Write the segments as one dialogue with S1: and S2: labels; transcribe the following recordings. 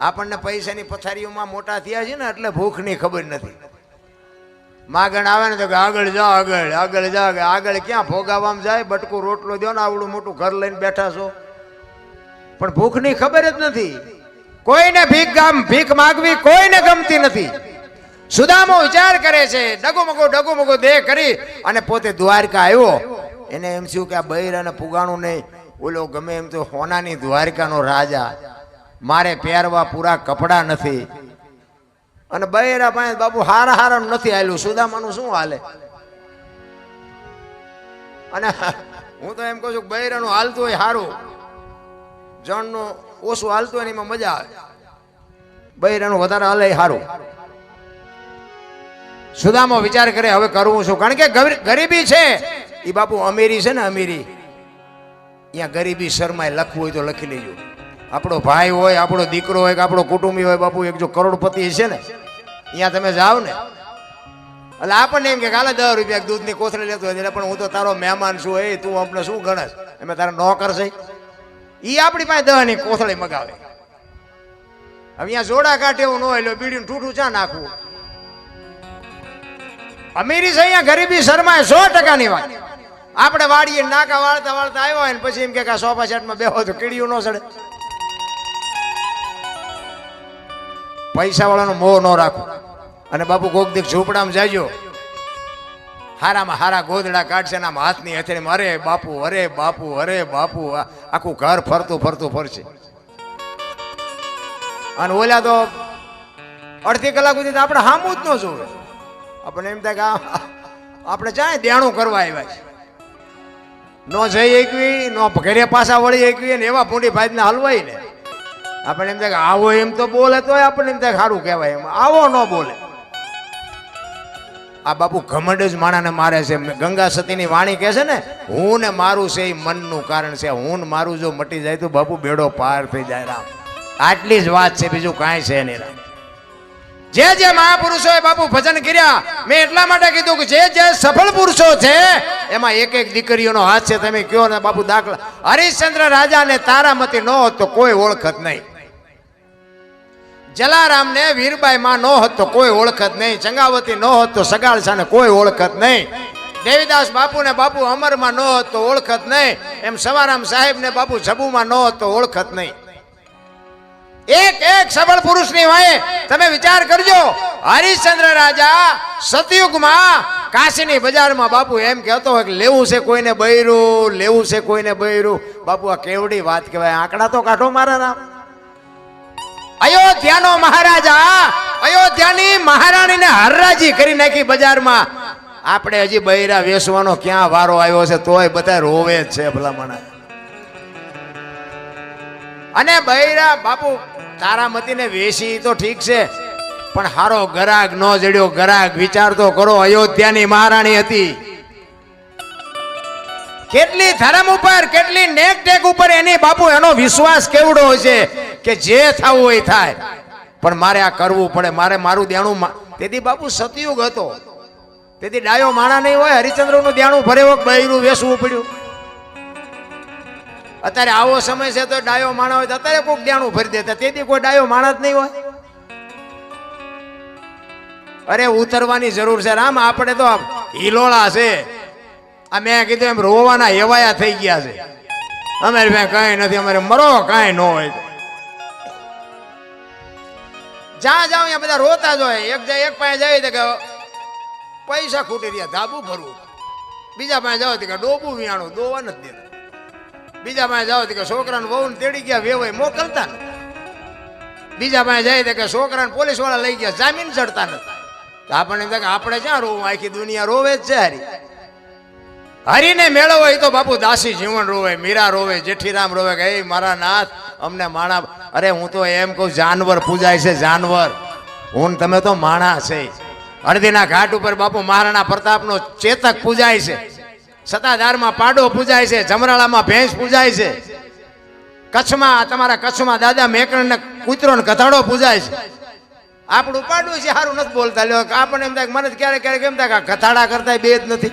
S1: આપણને પૈસાની પથારીઓમાં મોટા થયા છે ને એટલે ભૂખની ખબર નથી. માગણ આવે ને તો કે આગળ જા, આગળ આગળ જા, આગળ. ક્યાં ભોગાવામાં જાય? બટકું રોટલો દો ને, આવડું મોટું ઘર લઈને બેઠા છો. પણ ભૂખની ખબર જ નથી. કોઈને ભીખ ગામ, ભીખ માગવી કોઈને ગમતી નથી. સુદામો વિચાર કરે છે, ડગુમગો ડગુમગો દેહ કરી અને પોતે દ્વારકા આવ્યો. એને એમ થયું કે આ બૈર અને પુગાણું નહીં. ઓલો ગમે એમ તો હોનાની દ્વારકાનો રાજા. મારે પહેરવા પૂરા કપડાં નથી. અને બૈરા પાસે બાપુ હારા હારા નથી હાલ્યું. સુદામાનું શું હાલે? અને હું તો એમ કહું છું બૈરાનું હાલતું હોય સારું જણનું ઓછું હાલતું હોય એમાં મજા આવે. બૈરાનું વધારે હાલે સારું સુદામો વિચાર કરે, હવે કરવું શું? કારણ કે ગરીબી છે. એ બાપુ અમીરી છે ને અમીરી. અહીંયા ગરીબી શર્માએ લખવું હોય તો લખી લેજો. આપણો ભાઈ હોય, આપણો દીકરો હોય કે આપણો કુટુંબી હોય, બાપુ એક જો કરોડપતિ છે ને, અહીંયા તમે જાઓ ને. એટલે આપણને એમ કે કાલે દસ રૂપિયા દૂધની કોથળી લેતો હોય, એટલે પણ હું તો તારો મહેમાન છું, એ તું અમને શું ગણસ? એમ તારા નોકર છે. એ આપણી પાસે દહની કોથળી મગાવે. હવે અહીંયા જોડા કાઢે એવું ન હોય, એટલે બીડીનું ઠૂઠું ચા નાખવું? અમીરી છે અહીંયા ગરીબી શરમાય, સો ટકાની વાત. આપણે વાડીએ નાકા વાળતા વાળતા આવ્યો હોય ને, પછી એમ કે સોફા સેટમાં બેહો તો કીડીયું ન સડે. પૈસા વાળાનો મોહ ન રાખો. અને બાપુ કોક દીક ઝૂંપડામાં જાજો. હારામાં હારા ગોદડા કાઢશે ને આમ હાથની હથેળી અરે બાપુ અરે બાપુ અરે બાપુ આખું ઘર ફરતું ફરતું ફરશે. અને ઓલા તો અડધી કલાક સુધી આપણે હામું જ ન જોવે. આપણે એમ થાય કે આપણે જાય દેણું કરવા આવ્યા છે નો જઈ એકવી, નો ઘરે પાછા વળી એકવી ને એવા પૂંડી ભાઈને હલવાઈ ને આપણને એમ થાય આવો એમ તો બોલે તોય આપણને એમ થાય સારું કહેવાય એમ. આવો ન બોલે. આ બાપુ ઘમંડ જ માણાને મારે છે. ગંગા સતીની વાણી કહે છે ને, હું ને મારું છે એ મનનું કારણ છે. હું ને મારું જો મટી જાય તો બાપુ બેડો પાર થઈ જાય રામ. આટલી જ વાત છે, બીજું કાંઈ છે નહીં રામ. જે જે મહાપુરુષોએ બાપુ ભજન કર્યા, મેં એટલા માટે કીધું કે જે જે સફળ પુરુષો છે, એમાં એક એક દીકરીઓનો હાથ છે. તમે કયો ને બાપુ દાખલા. હરિશ્ચંદ્ર રાજાને તારામતી ન હોત તો કોઈ ઓળખત નહીં. જલારામને વીરબાઈ માં ન હતો, કોઈ ઓળખત નહીં. ચંગાવતી ન હતો, સગાળસાને કોઈ ઓળખત નહીં. દેવીદાસ બાપુ ને બાપુ અમરમાં ન હતો, ઓળખત નહીં. એમ સવારામ સાહેબ ને બાપુ જબુમાં ન હતો, ઓળખત નહીં. એક એક સબળ પુરુષની વાય તમે વિચાર કરજો, હરિશ્ચંદ્ર રાજા સતયુગમાં કાશીની બજારમાં બાપુ એમ કહેતો હોય કે લેવું છે કોઈને બૈરું, લેવું છે કોઈને બૈરું. બાપુ આ કેવડી વાત કહેવાય, આંકડા તો કાઢો મારા નામ. અયોધ્યાનો મહારાજા, અયોધ્યાની મહારાણીને હરરાજી કરી નાખી બજારમાં. આપણે હજી બૈરા વેસવાનો ક્યાં વારો આવ્યો છે, તોય બધા રોવે જ છે ભલામણા. અને બૈરા, બાપુ, તારામતીને વેસી તો ઠીક છે, પણ હારો ગરાગ ન જડ્યો. ગરાગ વિચાર તો કરો, અયોધ્યાની મહારાણી હતી. કેટલી ધર્મ ઉપર, કેટલી નેક ટેક ઉપર એની બાપુ એનો વિશ્વાસ કેવડો છે કે જે થવું હોય થાય. પણ મારે આ કરવું પડે. મારે મારું દેણું તેથી બાપુ સતયુગ હતો. તેથી ડાયો માણા નહીં હોય, હરિચંદ્રનું દેણું ભરેવો બૈરું વેસવું પડ્યું. અત્યારે આવો સમય છે તો ડાયો માણા હોય તો અત્યારે કોઈક દેણું ભરી દેતા તેથી કોઈ ડાયો માણા જ નહીં હોય. અરે, ઉતરવાની જરૂર છે. રામ, આપણે તો હિલોળા છે. આ મેં કીધું એમ રોવાના હેવાયા થઈ ગયા છે. અમે કઈ નથી. અમારે મરો કાંઈ ન હોય. જ્યાં જાવ ત્યાં બધા રોતા જ હોય. એક જાય, એક પાસે જાય તો કે પૈસા ખૂટી રહ્યા, ધાબુ ભરવું. બીજા પાસે જાઓ તો કે ડોબું વિયાણું દોવા નથી દેતા. બીજા પાસે જાઓ તો કે છોકરાને વહુ તેડી ગયા, વેવાય મોકલતા નથી બીજા પાસે જાય તો કે છોકરાને પોલીસવાળા લઈ ગયા, જામીન ચડતા નથી તો આપણને કે આપણે ક્યાં રોવું? આખી દુનિયા રોવે જ છે હારી. હરીને મેળવો એ તો બાપુ દાસી જીવન રોવે, મીરા રોવે, જેઠીરામ રોવે કે, એ મારા નાથ અમને માણા અરે હું તો એમ કહું, જાનવર પૂજાય છે, જાનવર. હું તમે તો માણા છે. અડધીના ઘાટ ઉપર બાપુ મહારાણા પ્રતાપનો ચેતક પૂજાય છે. સતાધારમાં પાડો પૂજાય છે, જમરાળામાં ભેંસ પૂજાય છે. કચ્છમાં, તમારા કચ્છમાં દાદા મેકરણ કૂતરોને કથાડો પૂજાય છે. આપણું પાડું છે સારું નથી બોલતા. લ્યો, આપણને એમ થાય મને ક્યારેક ક્યારેક એમ થાય કથાડા કરતા બે જ નથી.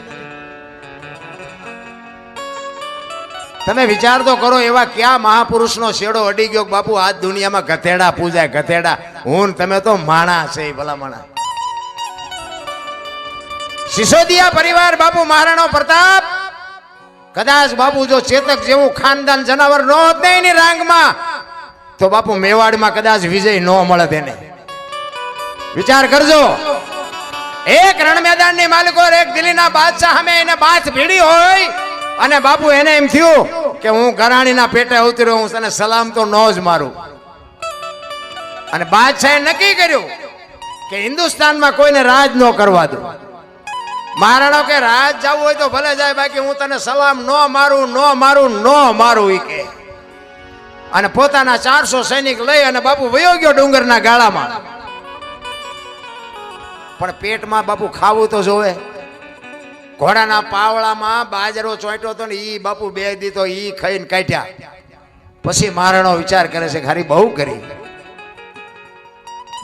S1: તમે વિચાર તો કરો, એવા ક્યાં મહાપુરુષનો શેડો અડી ગયો બાપુ, આ દુનિયામાં ગધેડા પૂજાય, ગધેડા. હું તમે તો માણા છે ભલા માણા સિસોદિયા પરિવાર, બાપુ મહારાણો પ્રતાપ. કદાચ બાપુ જો ચેતક જેવું ખાનદાન જનાવર ન હોત ને એની રાંગમાં, તો બાપુ મેવાડમાં કદાચ વિજય ન મળે તેને વિચાર કરજો. એક રણ મેદાનની માલિકો, એક દિલ્હીના બાદશાહ સામે એને બાથ ભીડી હોય અને બાપુ, એને એમ થયું કે હું ઘરાણીના પેટે ઉતર્યો હું તને સલામ તો ન જ મારું. અને બાદશાહે નક્કી કર્યું કે હિન્દુસ્તાનમાં કોઈને રાજ ન કરવા દઉં. મહારાણો કે રાજ જવું હોય તો ભલે જાય, બાકી હું તને સલામ ન મારું ન મારું ન મારું ઈ કે. અને પોતાના ચારસો સૈનિક લઈ અને બાપુ વયો ગયો ડુંગરના ગાળામાં. પણ પેટમાં બાપુ ખાવું તો જોવે. ઘોડાના પાવળામાં બાજરો ચોંટ્યો હતો ને ઈ બાપુ બે દીધો એ ખાઈને કાઢ્યા. પછી મારાનો વિચાર કરે છે ખાલી બહુ કરી.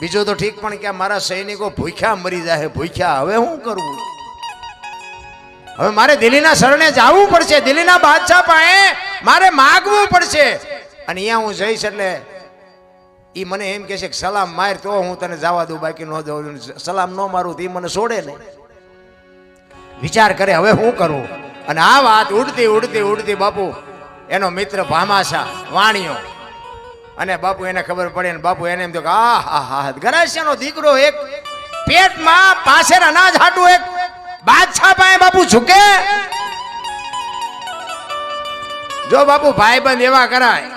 S1: બીજું તો ઠીક પણ કે મારા સૈનિકો ભૂખ્યા મરી જાય ભૂખ્યા હવે શું કરવું? હવે મારે દિલ્હીના શરણે જવું પડશે. દિલ્હીના બાદશાહ પાસે મારે માગવું પડશે. અને અહીંયા હું જઈશ એટલે એ મને એમ કહે છે કે, સલામ માર તો હું તને જવા દઉં, બાકી ન દઉં સલામ ન મારું તો એ મને છોડે ને વિચાર કરે, હવે હું કરું? અને આ વાત ઉડતી ઉડતી ઉડતી બાપુ, એનો મિત્ર ભામાશા, વાણિયો. અને બાપુ એને ખબર પડે ને બાપુ એને એમ તો આ હા હા ગરાસિયાનો દીકરો એક પેટમાં પાછળ અનાજ હાટું એક બાદશાહ પાસે બાપુ ઝૂકે. જો બાપુ ભાઈબંધ એવા કરાય,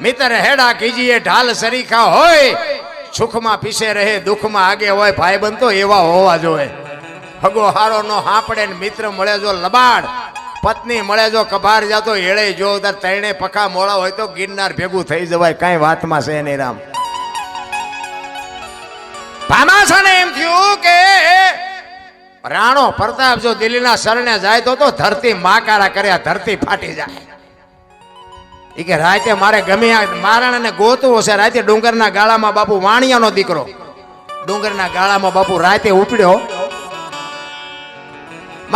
S1: મિત્ર હેડા કીજીએ, ઢાલ સરીખા હોય, સુખમાં પીસે રહે, દુઃખમાં આગે હોય, ભાઈબંધ તો એવા હોવા જોઈએ. હગો હારો નો હાંપડે મિત્ર મળે જો લબાડ, પત્ની મળે જો કભાર જાતો એળે જો તાર તૈણે પખા મોળા હોય તો ગિરનાર ભેગું થઈ જવાય. કાંઈ વાતમાં છે નહીં રામ. ભામાસાને એમ થયું કે રાણો પ્રતાપ જો દિલ્હીના શરણે જાય તો તો ધરતી માકારા કર્યા ધરતી ફાટી જાય. એ કે રાતે મારે ગમે અને ગોતવો છે રાતે ડુંગરના ગાળામાં બાપુ વાણિયાનો દીકરો. ડુંગરના ગાળામાં બાપુ રાતે ઉપડ્યો.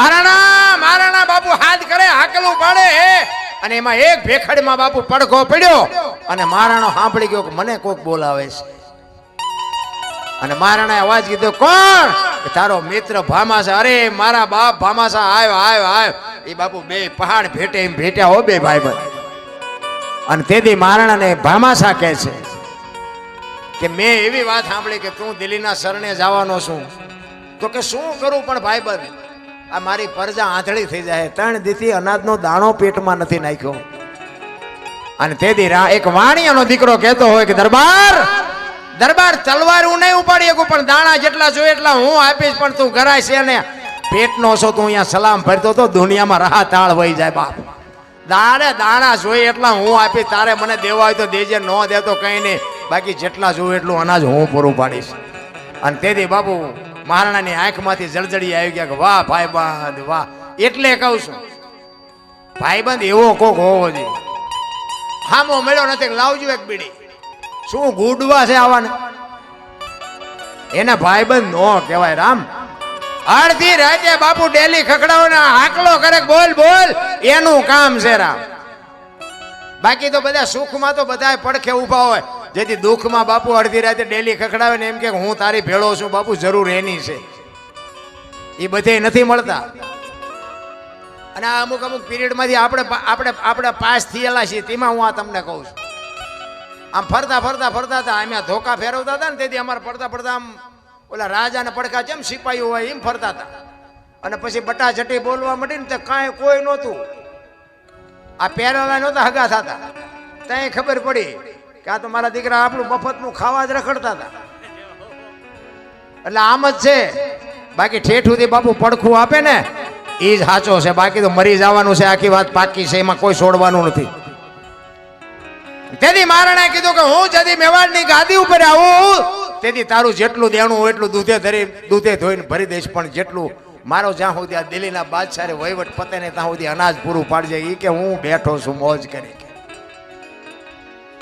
S1: મહારાણા મહારાણા બાપુ હાથ કરે, હાકલું પાડે અને એમાં એક ભેખડમાં બાપુ પડઘો પડ્યો અને મહારાણો સાંભળી ગયો કે મને કોક બોલાવે છે. અને મહારાણાએ અવાજ કીધો, કોણ? તારો મિત્ર ભામાસા અરે, મારા બાપ ભામાસા આવ્યો આવ્યો આવ્યો એ બાપુ બે પહાડ ભેટે એમ ભેટ્યા હો બે ભાઈ ભાઈ અને તેથી મહારાણાને ભામાસા કહે છે કે, મેં એવી વાત સાંભળી કે તું દિલ્હીના શરણે જવાનો છું. તો કે, શું કરું પણ ભાઈબંધ? આ મારી પરજા આંધળી થઈ જાય. ત્રણ દીથી અનાજનો દાણો પેટમાં નથી નાખ્યો. અને તેથી રા- એક વાણિયાનો દીકરો કહેતો હોય કે, દરબાર દરબાર તલવાર હું નહીં ઉપાડી શકું, પણ દાણા જેટલા જોઈએ એટલા હું આપીશ, પણ તું ઘરાય છે ને. પેટનો છો, તું અહીંયા સલામ ફરતો તો દુનિયામાં રાહ તાળ વહી જાય બાપ. દાડે દાણા જોઈએ એટલા હું આપીશ, તારે મને દેવા હોય તો દેજે, ન દે તો કંઈ નહીં. બાકી જેટલા જોઈએ એટલું અનાજ હું પૂરું પાડીશ. અને તેથી બાપુ મહારાણાની આંખમાંથી જળજળી આવી ગયા કે વાહ, ભાઈબંધ, વાહ. એટલે કહું છું, ભાઈબંધ એવો કોક હોવો જોઈએ. હામો મેળો નથી લાવજો એક બીડી. શું ગુડવા છે આવાને? એને ભાઈબંધ નો કહેવાય, રામ. અડધી રાતે બાપુ ડેલી ખખડાવો ને હાકલો કરે બોલ બોલ. એનું કામ છે, રામ. બાકી તો બધા સુખમાં તો બધા પડખે ઊભા હોય. જેથી દુઃખમાં બાપુ અડધી રાતે ડેલી ખખડાવે ને એમ કે હું તારી ભેળો છું, બાપુ જરૂર એની છે. એ બધે નથી મળતા. અને આ અમુક અમુક પિરિયડમાંથી આપણે આપણે આપણે પાસ થયેલા છીએ, તેમાં હું આ તમને કહું છું. આમ ફરતા ફરતા ફરતા હતા, અમે ધોકા ફેરવતા હતા ને તેથી અમારે ફરતા ફરતા આમ ઓલા રાજાને પડખા જેમ સિપાહીઓ હોય એમ ફરતા હતા. અને પછી બટા ચટી બોલવા માંડી ને તે કાંઈ કોઈ નહોતું. આ પહેરવા નહોતા હગા થતા. ત્યાં ખબર પડી. કે આ તો મારા દીકરા આપણું મફતનું ખાવા જ રખડતા હતા. એટલે આમ જ છે. બાકી ઠેઠ સુધી બાપુ પડખું આપે ને એ જ સાચો છે. બાકી તો મરી જવાનું છે, આખી વાત પાકી છે, એમાં કોઈ છોડવાનું નથી. તેથી મહારાણાએ કીધું કે હું જદી મેવાડની ગાદી ઉપર આવું તેથી તારું જેટલું દેણું એટલું દૂધે ધરી, દૂધે ધોઈને ભરી દઈશ, પણ જેટલું મારો જ્યાં સુધી આ દિલ્હીના બાદશાહે વહીવટ પતે ને ત્યાં સુધી અનાજ પૂરું પાડજે. એ કે હું બેઠો છું મોજ કરી.